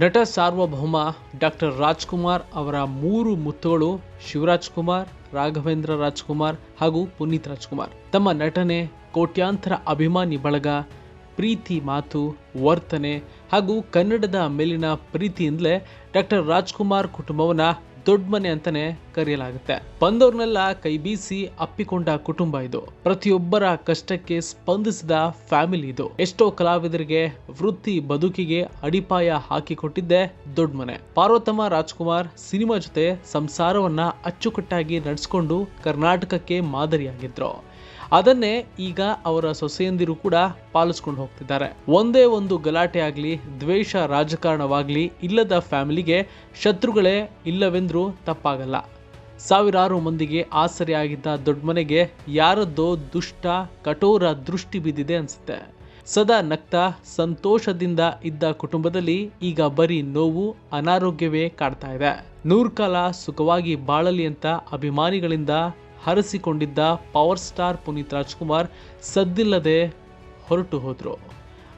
ನಟ ಸಾರ್ವಭೌಮ ಡಾಕ್ಟರ್ ರಾಜ್ಕುಮಾರ್ ಅವರ ಮೂರು ಮುತ್ತುಗಳು ಶಿವರಾಜ್ ಕುಮಾರ್, ರಾಘವೇಂದ್ರ ರಾಜ್ಕುಮಾರ್ ಹಾಗೂ ಪುನೀತ್ ರಾಜ್ಕುಮಾರ್. ತಮ್ಮ ನಟನೆ, ಕೋಟ್ಯಾಂತರ ಅಭಿಮಾನಿ ಬಳಗ, ಪ್ರೀತಿ ಮಾತು, ವರ್ತನೆ ಹಾಗೂ ಕನ್ನಡದ ಮೇಲಿನ ಪ್ರೀತಿಯಿಂದಲೇ ಡಾಕ್ಟರ್ ರಾಜ್ಕುಮಾರ್ ಕುಟುಂಬವನ್ನ ದೊಡ್ಡ ಮನೆ ಅಂತಾನೆ ಕರೆಯಲಾಗುತ್ತೆ. ಬಂದವ್ರನ್ನೆಲ್ಲ ಕೈ ಬೀಸಿ ಅಪ್ಪಿಕೊಂಡ ಕುಟುಂಬ ಇದು. ಪ್ರತಿಯೊಬ್ಬರ ಕಷ್ಟಕ್ಕೆ ಸ್ಪಂದಿಸಿದ ಫ್ಯಾಮಿಲಿ ಇದು. ಎಷ್ಟೋ ಕಲಾವಿದರಿಗೆ, ವೃತ್ತಿ ಬದುಕಿಗೆ ಅಡಿಪಾಯ ಹಾಕಿಕೊಟ್ಟಿದ್ದೆ ದೊಡ್ಡ ಮನೆ. ಪಾರ್ವತಮ್ಮ ರಾಜ್ಕುಮಾರ್ ಸಿನಿಮಾ ಜೊತೆ ಸಂಸಾರವನ್ನ ಅಚ್ಚುಕಟ್ಟಾಗಿ ನಡೆಸಿಕೊಂಡು ಕರ್ನಾಟಕಕ್ಕೆ ಮಾದರಿಯಾಗಿದ್ರು. ಅದನ್ನೇ ಈಗ ಅವರ ಸೊಸೆಯಂದಿರು ಕೂಡ ಪಾಲಿಸ್ಕೊಂಡು ಹೋಗ್ತಿದ್ದಾರೆ. ಒಂದೇ ಒಂದು ಗಲಾಟೆ ಆಗಲಿ, ದ್ವೇಷ ರಾಜಕಾರಣವಾಗಲಿ, ಇಲ್ಲದ ಫ್ಯಾಮಿಲಿಗೆ ಶತ್ರುಗಳೇ ಇಲ್ಲವೆಂದ್ರೂ ತಪ್ಪಾಗಲ್ಲ. ಸಾವಿರಾರು ಮಂದಿಗೆ ಆಸರೆಯಾಗಿದ್ದ ದೊಡ್ಡ ಮನೆಗೆ ಯಾರದ್ದೋ ದುಷ್ಟ, ಕಠೋರ ದೃಷ್ಟಿ ಬಿದ್ದಿದೆ ಅನ್ಸುತ್ತೆ. ಸದಾ ನಕ್ತ ಸಂತೋಷದಿಂದ ಇದ್ದ ಕುಟುಂಬದಲ್ಲಿ ಈಗ ಬರೀ ನೋವು, ಅನಾರೋಗ್ಯವೇ ಕಾಡ್ತಾ ಇದೆ. ನೂರ್ಕಾಲ ಸುಖವಾಗಿ ಬಾಳಲಿ ಅಂತ ಅಭಿಮಾನಿಗಳಿಂದ ಹರಸಿಕೊಂಡಿದ್ದ ಪವರ್ ಸ್ಟಾರ್ ಪುನೀತ್ ರಾಜ್ಕುಮಾರ್ ಸದ್ದಿಲ್ಲದೆ ಹೊರಟು ಹೋದರು.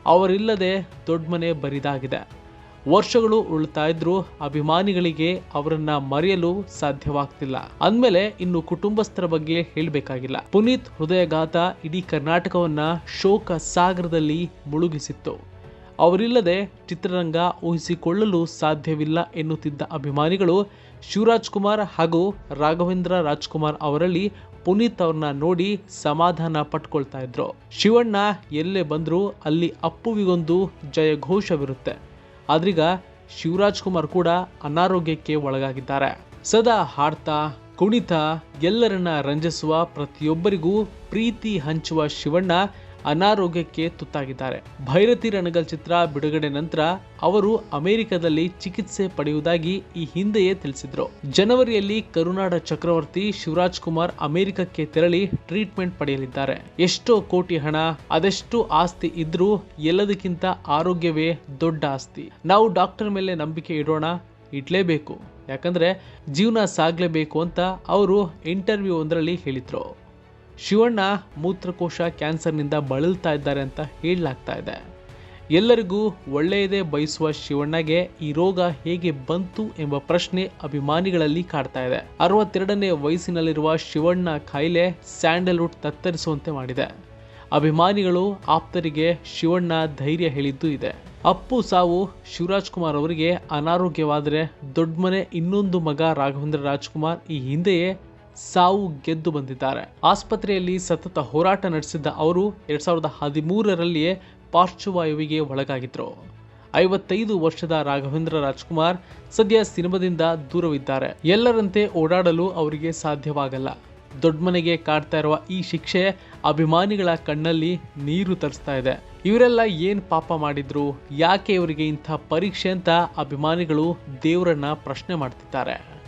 ಅವರಿಲ್ಲದೆ ದೊಡ್ಡ ಮನೆ ಬರಿದಾಗಿದೆ. ವರ್ಷಗಳು ಉಳ್ತಾ ಇದ್ರು ಅಭಿಮಾನಿಗಳಿಗೆ ಅವರನ್ನ ಮರೆಯಲು ಸಾಧ್ಯವಾಗ್ತಿಲ್ಲ. ಅಂದಮೇಲೆ ಇನ್ನು ಕುಟುಂಬಸ್ಥರ ಬಗ್ಗೆ ಹೇಳಬೇಕಾಗಿಲ್ಲ. ಪುನೀತ್ ಹೃದಯಘಾತ ಇಡೀ ಕರ್ನಾಟಕವನ್ನ ಶೋಕ ಸಾಗರದಲ್ಲಿ ಮುಳುಗಿಸಿತ್ತು. ಅವರಿಲ್ಲದೆ ಚಿತ್ರರಂಗ ಊಹಿಸಿಕೊಳ್ಳಲು ಸಾಧ್ಯವಿಲ್ಲ ಎನ್ನುತ್ತಿದ್ದ ಅಭಿಮಾನಿಗಳು ಶಿವರಾಜ್ ಕುಮಾರ್ ಹಾಗೂ ರಾಘವೇಂದ್ರ ರಾಜ್ಕುಮಾರ್ ಅವರಲ್ಲಿ ಪುನೀತ್ ಅವ್ರನ್ನ ನೋಡಿ ಸಮಾಧಾನ ಪಟ್ಕೊಳ್ತಾ ಇದ್ರು. ಶಿವಣ್ಣ ಎಲ್ಲೇ ಬಂದರೂ ಅಲ್ಲಿ ಅಪ್ಪುವಿಗೊಂದು ಜಯಘೋಷವಿರುತ್ತೆ. ಆದ್ರೀಗ ಶಿವರಾಜ್ ಕುಮಾರ್ ಕೂಡ ಅನಾರೋಗ್ಯಕ್ಕೆ ಒಳಗಾಗಿದ್ದಾರೆ. ಸದಾ ಹಾಡ್ತಾ ಕುಣಿತ, ಎಲ್ಲರನ್ನ ರಂಜಿಸುವ ಪ್ರತಿಯೊಬ್ಬರಿಗೂ ಪ್ರೀತಿ ಹಂಚುವ ಶಿವಣ್ಣ ಅನಾರೋಗ್ಯಕ್ಕೆ ತುತ್ತಾಗಿದ್ದಾರೆ. ಭೈರತಿ ರಣಗಲ್ ಚಿತ್ರ ಬಿಡುಗಡೆ ನಂತರ ಅವರು ಅಮೆರಿಕದಲ್ಲಿ ಚಿಕಿತ್ಸೆ ಪಡೆಯುವುದಾಗಿ ಈ ಹಿಂದೆಯೇ ತಿಳಿಸಿದ್ರು. ಜನವರಿಯಲ್ಲಿ ಕರುನಾಡ ಚಕ್ರವರ್ತಿ ಶಿವರಾಜ್ ಕುಮಾರ್ ಅಮೆರಿಕಕ್ಕೆ ತೆರಳಿ ಟ್ರೀಟ್ಮೆಂಟ್ ಪಡೆಯಲಿದ್ದಾರೆ. ಎಷ್ಟೋ ಕೋಟಿ ಹಣ, ಅದೆಷ್ಟು ಆಸ್ತಿ ಇದ್ರೂ ಎಲ್ಲದಕ್ಕಿಂತ ಆರೋಗ್ಯವೇ ದೊಡ್ಡ ಆಸ್ತಿ. ನಾವು ಡಾಕ್ಟರ್ ಮೇಲೆ ನಂಬಿಕೆ ಇಡೋಣ, ಇಡಲೇಬೇಕು. ಯಾಕಂದ್ರೆ ಜೀವನ ಸಾಗಲೇಬೇಕು ಅಂತ ಅವರು ಇಂಟರ್ವ್ಯೂ ಒಂದರಲ್ಲಿ ಹೇಳಿದ್ರು. ಶಿವಣ್ಣ ಮೂತ್ರಕೋಶ ಕ್ಯಾನ್ಸರ್ನಿಂದ ಬಳಲ್ತಾ ಇದ್ದಾರೆ ಅಂತ ಹೇಳಲಾಗ್ತಾ ಇದೆ. ಎಲ್ಲರಿಗೂ ಒಳ್ಳೆಯದೇ ಬಯಸುವ ಶಿವಣ್ಣಗೆ ಈ ರೋಗ ಹೇಗೆ ಬಂತು ಎಂಬ ಪ್ರಶ್ನೆ ಅಭಿಮಾನಿಗಳಲ್ಲಿ ಕಾಡ್ತಾ ಇದೆ. ಅರವತ್ತೆರಡನೇ ವಯಸ್ಸಿನಲ್ಲಿರುವ ಶಿವಣ್ಣ ಕಾಯಿಲೆ ಸ್ಯಾಂಡಲ್ವುಡ್ ತತ್ತರಿಸುವಂತೆ ಮಾಡಿದೆ. ಅಭಿಮಾನಿಗಳು, ಆಪ್ತರಿಗೆ ಶಿವಣ್ಣ ಧೈರ್ಯ ಹೇಳಿದ್ದು ಇದೆ. ಅಪ್ಪು ಸಾವು ಶಿವರಾಜ್ ಕುಮಾರ್ ಅವರಿಗೆ ಅನಾರೋಗ್ಯವಾದರೆ ದೊಡ್ಡ ಮನೆ ಇನ್ನೊಂದು ಮಗ ರಾಘವೇಂದ್ರ ರಾಜ್ಕುಮಾರ್ ಈ ಹಿಂದೆಯೇ ಸಾವು ಗೆದ್ದು ಬಂದಿದ್ದಾರೆ. ಆಸ್ಪತ್ರೆಯಲ್ಲಿ ಸತತ ಹೋರಾಟ ನಡೆಸಿದ್ದ ಅವರು ಎರಡ್ ಸಾವಿರದ ಹದಿಮೂರರಲ್ಲಿಯೇ ಪಾರ್ಶ್ವವಾಯುವಿಗೆ ಒಳಗಾಗಿದ್ರು. ಐವತ್ತೈದು ವರ್ಷದ ರಾಘವೇಂದ್ರ ರಾಜ್ಕುಮಾರ್ ಸದ್ಯ ಸಿನಿಮಾದಿಂದ ದೂರವಿದ್ದಾರೆ. ಎಲ್ಲರಂತೆ ಓಡಾಡಲು ಅವರಿಗೆ ಸಾಧ್ಯವಾಗಲ್ಲ. ದೊಡ್ಡಮನೆಗೆ ಕಾಡ್ತಾ ಇರುವ ಈ ಶಿಕ್ಷೆ ಅಭಿಮಾನಿಗಳ ಕಣ್ಣಲ್ಲಿ ನೀರು ತರಿಸ್ತಾ ಇದೆ. ಇವರೆಲ್ಲ ಏನು ಪಾಪ ಮಾಡಿದ್ರು? ಯಾಕೆ ಇವರಿಗೆ ಇಂಥ ಪರೀಕ್ಷೆ ಅಂತ ಅಭಿಮಾನಿಗಳು ದೇವರನ್ನ ಪ್ರಶ್ನೆ ಮಾಡ್ತಿದ್ದಾರೆ.